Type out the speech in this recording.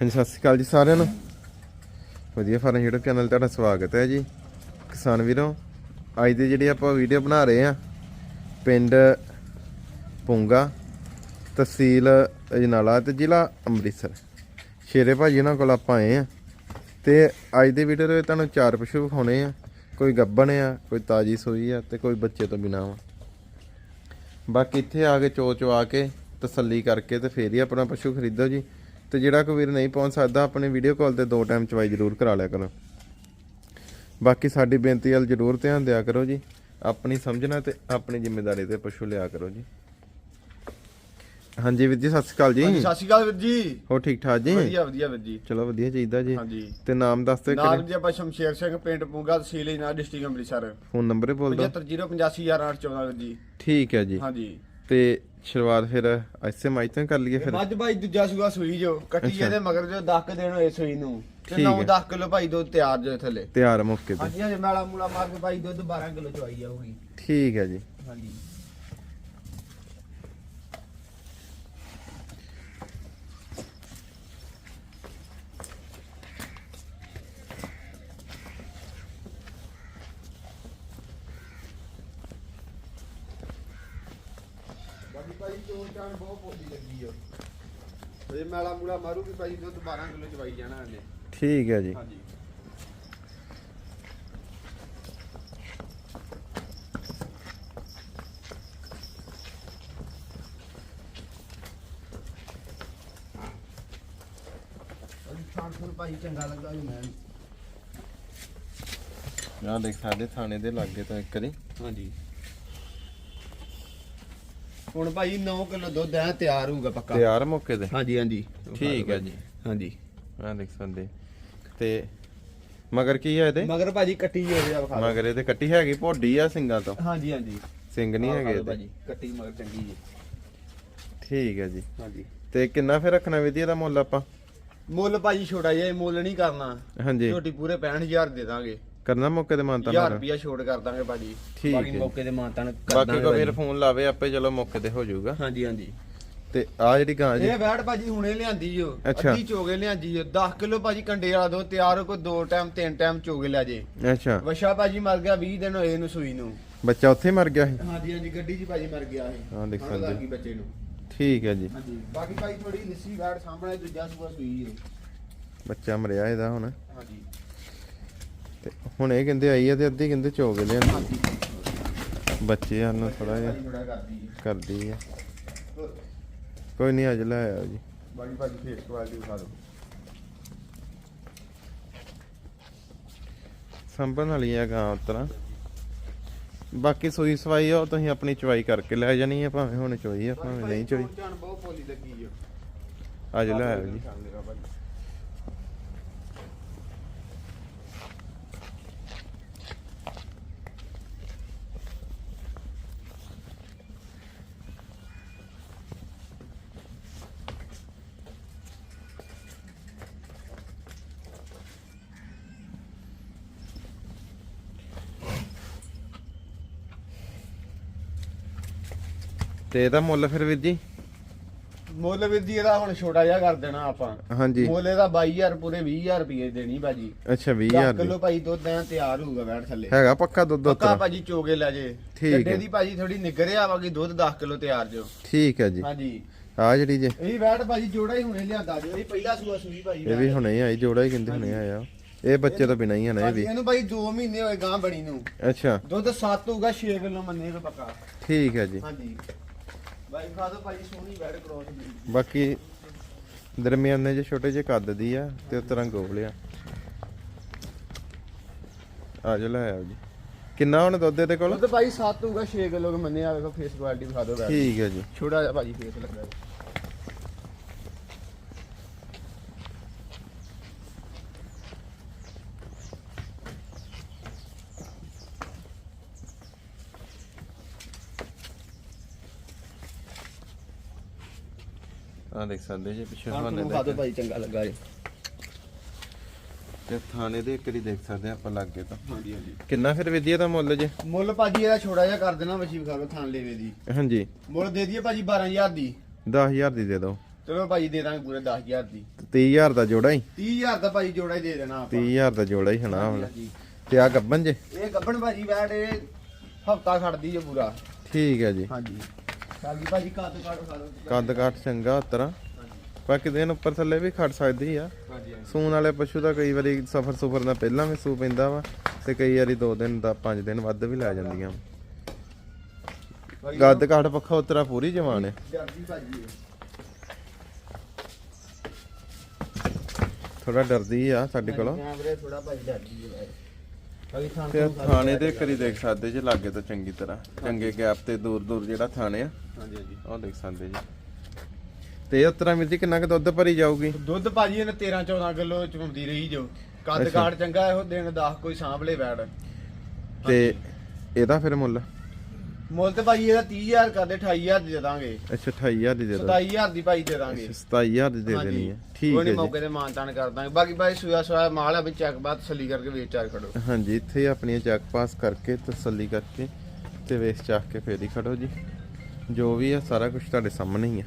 ਹਾਂਜੀ, ਸਤਿ ਸ਼੍ਰੀ ਅਕਾਲ ਜੀ ਸਾਰਿਆਂ ਨੂੰ। ਵਧੀਆ ਫਾਰਮ YouTube ਚੈਨਲ ਤੁਹਾਡਾ ਸਵਾਗਤ ਹੈ ਜੀ। ਕਿਸਾਨ ਵੀਰੋ, ਅੱਜ ਦੀ ਜਿਹੜੀ ਆਪਾਂ ਵੀਡੀਓ ਬਣਾ ਰਹੇ ਆ ਪਿੰਡ ਪੁੰਗਾ, ਤਹਿਸੀਲ ਅਜਨਾਲਾ ਤੇ ਜ਼ਿਲ੍ਹਾ ਅੰਮ੍ਰਿਤਸਰ। ਸ਼ੇਰੇ ਭਾਜੀ ਉਹਨਾਂ ਕੋਲ ਆਪਾਂ ਆਏ ਆ ਤੇ ਅੱਜ ਦੀ ਵੀਡੀਓ ਦੇ ਵਿੱਚ ਤੁਹਾਨੂੰ ਚਾਰ ਪਸ਼ੂ ਵਿਖਾਉਣੇ ਆ। ਕੋਈ ਗੱਬਣ ਆ, ਕੋਈ ਤਾਜੀ ਸੂਈ ਆ ਤੇ ਕੋਈ ਬੱਚੇ ਤੋਂ ਬਿਨਾਂ ਵਾ। ਬਾਕੀ ਇੱਥੇ ਆ ਕੇ ਚੋ ਚੋ ਆ ਕੇ ਤਸੱਲੀ ਕਰਕੇ ਤੇ ਫੇਰ ਹੀ ਆਪਣਾ ਪਸ਼ੂ ਖਰੀਦੋ ਜੀ। ਤੇ ਜਿਹੜਾ ਕੋਈ ਵੀਰ ਨਹੀਂ ਪਹੁੰਚ ਸਕਦਾ ਆਪਣੇ ਵੀਡੀਓ ਕਾਲ ਤੇ ਦੋ ਟਾਈਮ ਚਵਾਈ ਜ਼ਰੂਰ ਕਰਾ ਲਿਆ ਕਰੋ। ਬਾਕੀ ਸਾਡੀ ਬੇਨਤੀ ਵੱਲ ਜ਼ਰੂਰ ਧਿਆਨ ਦਿਆ ਕਰੋ ਜੀ। ਆਪਣੀ ਸਮਝਣਾ ਤੇ ਆਪਣੀ ਜ਼ਿੰਮੇਵਾਰੀ ਤੇ ਪਸ਼ੂ ਲਿਆ ਕਰੋ ਜੀ। ਹਾਂਜੀ ਵੀਰ ਜੀ ਸਤਿ ਸ਼੍ਰੀ ਅਕਾਲ ਜੀ। ਸਤਿ ਸ਼੍ਰੀ ਅਕਾਲ ਵੀਰ ਜੀ। ਹੋ ਠੀਕ ਠਾਕ ਜੀ? ਵਧੀਆ ਵਧੀਆ ਵੀਰ ਜੀ। ਚਲੋ ਵਧੀਆ ਚਾਹੀਦਾ ਜੀ। ਹਾਂਜੀ। ਤੇ ਨਾਮ ਦੱਸ ਦਿਓ ਨਾਮ ਜੀ ਆਪਾਂ ਸ਼ਮਸ਼ੇਰ ਸਿੰਘ ਪਿੰਡ ਪੂੰਗਾ ਤਹਿਸੀਲ ਇਨਾ ਡਿਸਟ੍ਰਿਕਟ ਅੰਮ੍ਰਿਤਸਰ। ਫੋਨ ਨੰਬਰ ਬੋਲ ਦਿਓ। 75085814 ਵੀਰ ਜੀ। ਠੀਕ ਹੈ ਜੀ। ਹਾਂਜੀ। ਤੇ ਸ਼ੁਰੂਆਤ ਫਿਰ ਐਸੇ ਮਾਈ ਤੋਂ ਕਰ ਲਈਏ ਫਿਰ। ਮੱਝ ਭਾਈ ਦੂਜਾ ਸੂਆ ਸੂਈ ਜੋ ਕੱਟੀ ਇਹਦੇ ਮਗਰ ਜੋ 10 ਦਿਨ ਹੋਏ ਸੂਈ ਨੂੰ। ਤੇ ਠੀਕ 9 ਹੈ। 10 ਕਿਲੋ ਭਾਈ ਦੁੱਧ ਤਿਆਰ ਜੋ ਥੱਲੇ। ਤਿਆਰ ਮੌਕੇ ਤੇ। ਹਾਂਜੀ ਹਾਂਜੀ ਮੈਲਾ ਮੂਲਾ ਮਾਰ ਕੇ ਭਾਈ ਦੁੱਧ 12 ਕਿਲੋ ਚਵਾਈ ਜਾਊਗੀ। ਠੀਕ ਹੈ ਜੀ। ਹਾਂਜੀ ਬਾਕੀ ਭਾਈ ਚੋਣ ਚਾਣ ਬਹੁਤ ਪੋਦੀ ਲੱਗੀ ਓ ਇਹ ਮੈਲਾ ਮੂਲਾ ਮਾਰੂਗੀ ਭਾਈ ਦੁੱਧ 12 ਕਿਲੋ ਚਵਾਈ ਜਾਣਾ ਇਹਨੇ। ਠੀਕ ਹੈ ਜੀ। ਹਾਂਜੀ। ਭਾਈ ਚੰਗਾ ਲੱਗਾ ਜੀ ਮੈਂ। ਆ ਦੇਖ ਸਾਡੇ ਥਾਣੇ ਦੇ ਲਾਗੇ ਤੋਂ ਇੱਕ ਵਾਰੀ। ਹਾਂਜੀ। ਹੁਣ ਭਾਈ 9 ਕਿਲੋ ਦੁੱਧ ਐ ਤਿਆਰ ਹੋਊਗਾ ਪੱਕਾ। ਤਿਆਰ ਮੌਕੇ ਤੇ? ਹਾਂਜੀ ਹਾਂਜੀ। ਠੀਕ ਹੈ ਜੀ। ਹਾਂਜੀ। ਆ ਦੇਖ ਸਕਦੇ ਤੇ ਮਗਰ ਕੀ ਹੈ ਇਹਦੇ? ਮਗਰ ਭਾਜੀ ਕੱਟੀ ਹੋ ਗਿਆ ਵਿਖਾ। ਮਗਰ ਇਹਦੇ ਕੱਟੀ ਹੈਗੀ ਭੋਡੀ ਆ ਸਿੰਘਾਂ ਤੋਂ? ਹਾਂਜੀ ਹਾਂਜੀ। ਸਿੰਘ ਨਹੀਂ ਹੈਗੇ ਇਹਦੇ? ਭਾਜੀ ਕੱਟੀ ਮਗਰ ਚੰਗੀ ਜੀ। ਠੀਕ ਹੈ ਜੀ। ਹਾਂਜੀ। ਤੇ ਕਿੰਨਾ ਫਿਰ ਰੱਖਣਾ ਵਿਧੀ ਇਹਦਾ ਮੁੱਲ ਆਪਾਂ? ਮੁੱਲ ਭਾਜੀ ਛੋਟਾ ਜਿਹਾ ਮੁੱਲ ਨਹੀਂ ਕਰਨਾ। ਹਾਂਜੀ। ਝੋਟੀ ਪੂਰੇ 65000 ਦੇ ਦਾਂਗੇ। ਕਰਨਾ ਮੌਕੇ ਤੇ ਮਾਨਤਾ 1000 ਮਾਰ ਰੁਪਿਆ ਛੋਟ ਕਰ ਦਾਂਗੇ ਭਾਜੀ। ਠੀਕ ਬਾਕੀ ਹੈ। ਮੌਕੇ ਤੇ ਮਾਨਤਾਨ ਕਰ ਬਾਕੀ ਦਾਂਗੇ ਕੋ ਵੀਰ। ਫੋਨ ਲਾਵੇ ਆਪੇ ਚਲੋ ਮੌਕੇ ਤੇ ਹੋ ਜਾਊਗਾ। ਹਾਂਜੀ ਹਾਂਜੀ। ਤੇ ਆ ਜਿਹੜੀ ਗਾਂ ਜੀ। ਇਹ ਵੈੜ ਭਾਜੀ ਹੁਣੇ ਲਿਆਂਦੀ ਓ। ਅੱਛਾ। ਅੱਧੀ ਚੋਗੇ ਲਿਆਂਦੀ ਓ। 10 ਕਿਲੋ ਭਾਜੀ ਕੰਡੇ ਵਾਲਾ ਦੋ ਤਿਆਰ ਹੋ ਕੋ ਦੋ ਟਾਈਮ ਤਿੰਨ ਟਾਈਮ ਚੋਗੇ ਲੈ ਜੇ। ਅੱਛਾ। ਵਸ਼ਾ ਭਾਜੀ ਮਰ ਗਿਆ 20 ਦਿਨ ਹੋਏ ਇਹਨੂੰ ਸੂਈ ਨੂੰ। ਬੱਚਾ ਉੱਥੇ ਹੀ ਮਰ ਗਿਆ ਸੀ? ਹਾਂਜੀ ਹਾਂਜੀ ਗੱਡੀ 'ਚ ਭਾਜੀ ਮਰ ਗਿਆ ਇਹ ਹਾਂ, ਦੇਖ ਸਕਦੇ। ਲੱਗ ਗਈ ਬੱਚੇ ਨੂੰ। ਠੀਕ ਹੈ ਜੀ। ਹਾਂਜੀ ਬਾਕੀ ਭਾਈ ਥੋੜੀ ਲਿੱਸੀ ਵੈੜ ਸਾਹਮਣੇ ਦੂਜਾ ਸੂਆ ਸੂਈ ਓ ਬੱਚਾ ਮਰਿਆ ਇਹਦਾ ਹੁਣ। ਹਾਂਜੀ। ਤੇ ਹੁਣ ਇਹ ਕਹਿੰਦੇ ਆਈ ਆ ਤੇ ਅੱਧੀ ਕਹਿੰਦੇ ਚੋ ਕੇ ਲਿਆਂਦੀ ਬੱਚੇ ਹਨ ਥੋੜਾ ਜਿਹਾ। ਕਰਦੀ ਆ। ਕੋਈ ਨਹੀਂ ਅੱਜ ਲੈ ਆਇਓ ਜੀ। ਬਾਕੀ ਭਾਜੀ ਫੇਸ ਕੁਆਲਿਟੀ ਦਿਖਾ ਦਿਓ। ਸੰਭਣ ਵਾਲੀ ਆ ਗਾਂ ਉਤਰਾ। ਬਾਕੀ ਸੂਈ ਸਵਾਈ ਆ ਤੁਸੀਂ ਆਪਣੀ ਚਵਾਈ ਕਰਕੇ ਲੈ ਜਾਣੀ ਆ ਭਾਵੇਂ ਹੁਣ ਚੋਈ ਆ ਭਾਵੇਂ ਨਹੀਂ ਚੋਈ। ਜਾਨ ਬਹੁਤ ਪੋਲੀ ਲੱਗੀ ਓ ਅੱਜ ਲੈ ਆਇਓ ਜੀ। ਤੇ ਇਹਦਾ ਮੁੱਲ ਫਿਰ ਵੀਰ ਜੀ? ਮੁੱਲ ਵੀਰ ਜੀ ਇਹਦਾ ਹੁਣ ਛੋਟਾ ਜਿਹਾ ਕਰ ਦੇਣਾ ਆਪਾਂ। ਹਾਂਜੀ। ਮੁੱਲ ਇਹਦਾ 22000 ਪੂਰੇ 20000 ਰੁਪਏ ਦੇਣੀ ਭਾਜੀ। ਅੱਛਾ 10 20000 ਕਿਲੋ ਭਾਜੀ ਦੁੱਧ ਐ ਤਿਆਰ ਹੋਊਗਾ ਬੈਠ ਥੱਲੇ। ਹੈਗਾ ਪੱਕਾ ਦੁੱਧ ਪੱਕਾ ਉਤਰਾ ਭਾਜੀ ਚੋਗੇ ਲੈ ਜੇ। ਠੀਕ ਹੈ। ਗੱਡੇ ਦੀ ਭਾਜੀ ਥੋੜੀ ਨਿਗਰਿਆ ਵਾਗੀ ਦੁੱਧ 10 ਕਿਲੋ ਤਿਆਰ ਜੋ। ਠੀਕ ਹੈ ਜੀ। ਹਾਂਜੀ। ਆ ਜਿਹੜੀ ਜੇ। ਇਹ ਬੈਠ ਭਾਜੀ ਜੋੜਾ ਹੀ ਹੁਣੇ ਲਿਆਂਦਾ ਜੋ। ਇਹ ਪਹਿਲਾ ਸੂਆ ਸੂਈ ਭਾਜੀ ਇਹ ਵੀ ਹੁਣੇ ਆਈ ਜੋੜਾ ਹੀ ਕਹਿੰਦੇ ਹੁਣੇ ਆਇਆ। ਇਹ ਬੱਚੇ ਤੋਂ ਬਿਨਾਂ ਹੀ ਹੈ ਨਾ ਇਹ ਵੀ। ਇਹਨੂੰ ਭਾਈ 2 ਮਹੀਨੇ ਹੋਏ ਗਾਂ ਬਣੀ ਨੂੰ। ਅੱਛਾ। ਦੁੱਧ 7 ਹੋਊਗਾ 6 ਕਿਲੋ ਮੰਨੇ ਪੱਕਾ। ਠੀਕ ਹੈ ਜੀ। ਹਾਂਜੀ। ਦੋ ਸੋਹਣੀ ਕ੍ਰੋਸ ਦੀ। ਬਾਕੀ ਦਰਮਿਆਨੇ ਜੇ ਛੋਟੇ ਜਿਹੇ ਕੱਦ ਦੀ ਆ ਤੇ ਉਹ ਤਰ੍ਹਾਂ ਗੋਬਲਿਆ ਆ ਜਾ ਲੈ ਆਓ ਜੀ। ਕਿੰਨਾ ਹੁਣ ਦੁੱਧ ਇਹਦੇ ਕੋਲ? ਦੁੱਧ ਭਾਈ 7 ਹੋਊਗਾ 6 ਕਿਲੋ ਕੇ ਮੰਨੇ ਆ ਵੇਖੋ ਫੇਸ ਕੁਆਲਿਟੀ ਦਿਖਾ ਦਿਓ ਠੀਕ ਹੈ ਜੀ। ਛੋਟਾ ਜਿਹਾ ਭਾਜੀ ਫੇਸ ਲੱਗਾ ਹੈ। ਆ ਦੇਖ ਸਕਦੇ ਜੀ ਪਿੱਛੇ ਹਵਾਨੇ ਤੁਹਾਨੂੰ ਦਿਖਾ ਦਿਓ ਦੇ ਭਾਈ ਚੰਗਾ ਲੱਗਾ ਜੀ ਤੇ ਥਾਣੇ ਦੇ ਇੱਕ ਵਾਰੀ ਦੇਖ ਸਕਦੇ ਆਪਾਂ ਲੱਗੇ ਤਾਂ। ਹਾਂਜੀ ਹਾਂਜੀ। ਕਿੰਨਾ ਫਿਰ ਵਿਧੀ ਦਾ ਮੁੱਲ ਜੇ? ਮੁੱਲ ਭਾਜੀ ਇਹਦਾ ਛੋਟਾ ਜਿਹਾ ਕਰ ਦੇਣਾ ਮਸ਼ੀਨ ਖਾ ਲਓ ਥਾਂ ਲੇਵੇ ਦੀ। ਹਾਂਜੀ। ਮੁੱਲ ਦੇ ਦਈਏ ਭਾਜੀ 12000 ਦੀ। 10000 ਦੀ ਦੇ ਦਿਓ। ਚਲੋ ਭਾਜੀ ਦੇ ਦਾਂਗੇ ਪੂਰੇ 10000 ਦੀ। 30000 ਦਾ ਜੋੜਾ ਹੀ। 30000 ਦਾ ਭਾਜੀ ਜੋੜਾ ਹੀ ਦੇ ਦੇਣਾ ਆਪਾਂ। 30000 ਦਾ ਜੋੜਾ ਹੀ ਹਨਾ ਹੁਣ। ਤੇ ਆ ਗੱਬਨ ਜੇ? ਇਹ ਗੱਬਣ ਭਾਜੀ ਬੈਠ ਇਹ ਹਫਤਾ ਖੜਦੀ ਹੈ ਪੂਰਾ। ਠੀਕ ਹੈ ਜੀ। ਹਾਂਜੀ। ਭਾਜੀ ਕੱਦ ਕਾਟ ਖਾ ਲਓ ਕੱਦ ਕਾਠ ਚੰਗਾ ਉਤਰਾ। ਬਾਕੀ ਦਿਨ ਉੱਪਰ ਥੱਲੇ ਵੀ ਖੜ ਸਕਦੀ ਆ। ਹਾਂਜੀ ਸੂਣ ਵਾਲੇ ਪਸ਼ੂ ਦਾ ਕਈ ਵਾਰੀ ਸਫਰ ਸੁਫਰ ਦਾ ਪਹਿਲਾਂ ਵੀ ਸੂ ਪੈਂਦਾ ਵਾ ਤੇ ਕਈ ਵਾਰੀ 2 ਦਿਨ ਦਾ 5 ਦਿਨ ਵੱਧ ਵੀ ਲੈ ਜਾਂਦੀਆਂ। ਗੱਦ ਕਾਠ ਪੱਖਾ ਉਤਰਾ ਪੂਰੀ ਜਵਾਨ ਹੈ ਭਾਜੀ। ਥੋੜਾ ਡਰਦੀ ਆ ਸਾਡੇ ਕੋਲੋਂ। ਥੋੜਾ ਭਾਜੀ ਡਰਦੀ ਹੈ ਤੇ ਥਾਣੇ ਦੇ ਕਰੀ ਦੇਖ ਸਕਦੇ ਜੇ ਲਾਗੇ ਤੋਂ ਚੰਗੀ ਤਰ੍ਹਾਂ। ਚੰਗੇ ਗੈਪ ਤੇ ਦੂਰ ਦੂਰ ਜਿਹੜਾ ਥਾਣੇ ਆ। ਹਾਂਜੀ ਹਾਂਜੀ। ਉਹ ਦੇਖ ਸਕਦੇ ਜੀ। ਤੇ ਉਤਰਾ ਮਿਰਜੀ ਕਿੰਨਾ ਕੁ ਦੁੱਧ ਭਰੀ ਜਾਊਗੀ? ਦੁੱਧ ਭਾਜੀ ਇਹਨੇ 13 14 ਕਿਲੋ ਚੁੰਦੀ ਰਹੀ ਜੋ। ਕੱਦ ਅੱਛਾ। ਕਾਟ ਚੰਗਾ ਇਹੋ ਦਿਨ 10 ਕੋਈ ਸਾਂਭਲੇ ਬੈੜ ਤੇ ਇਹਦਾ ਫਿਰ ਮੁੱਲ? ਮੁੱਲ ਤੇ ਭਾਜੀ ਇਹਦਾ 30000 ਕਰਦੇ 28000 ਦੇ ਦਾਂਗੇ। ਅੱਛਾ 28000 ਦੀ ਦੇ ਦੋ 27000 ਦੀ ਭਾਜੀ ਦੇ ਦਾਂਗੇ। 27000 ਦੀ ਦੇ ਦੇਣੀ ਹੈ। ਠੀਕ ਕੋਈ ਹੈ ਨਹੀਂ ਜੀ। ਮੌਕੇ ਤੇ ਮਾਨਤਾਨ ਕਰ ਦਾਂਗੇ। ਬਾਕੀ ਭਾਈ ਸੂਆ ਸੂਆ ਮਾਲ ਆ ਵੀ ਚੈੱਕ ਬਾਤ ਸਲੀ ਕਰਕੇ ਵੇਚ ਚਾਰ ਖੜੋ। ਹਾਂਜੀ ਇੱਥੇ ਆਪਣੀਆਂ ਚੈੱਕ ਪਾਸ ਕਰਕੇ ਤਸੱਲੀ ਕਰਕੇ ਤੇ ਵੇਸ ਚਾਹ ਕੇ ਫੇਰ ਹੀ ਖੜੋ ਜੀ। ਜੋ ਵੀ ਆ ਸਾਰਾ ਕੁਝ ਤੁਹਾਡੇ ਸਾਹਮਣੇ ਹੀ ਆ।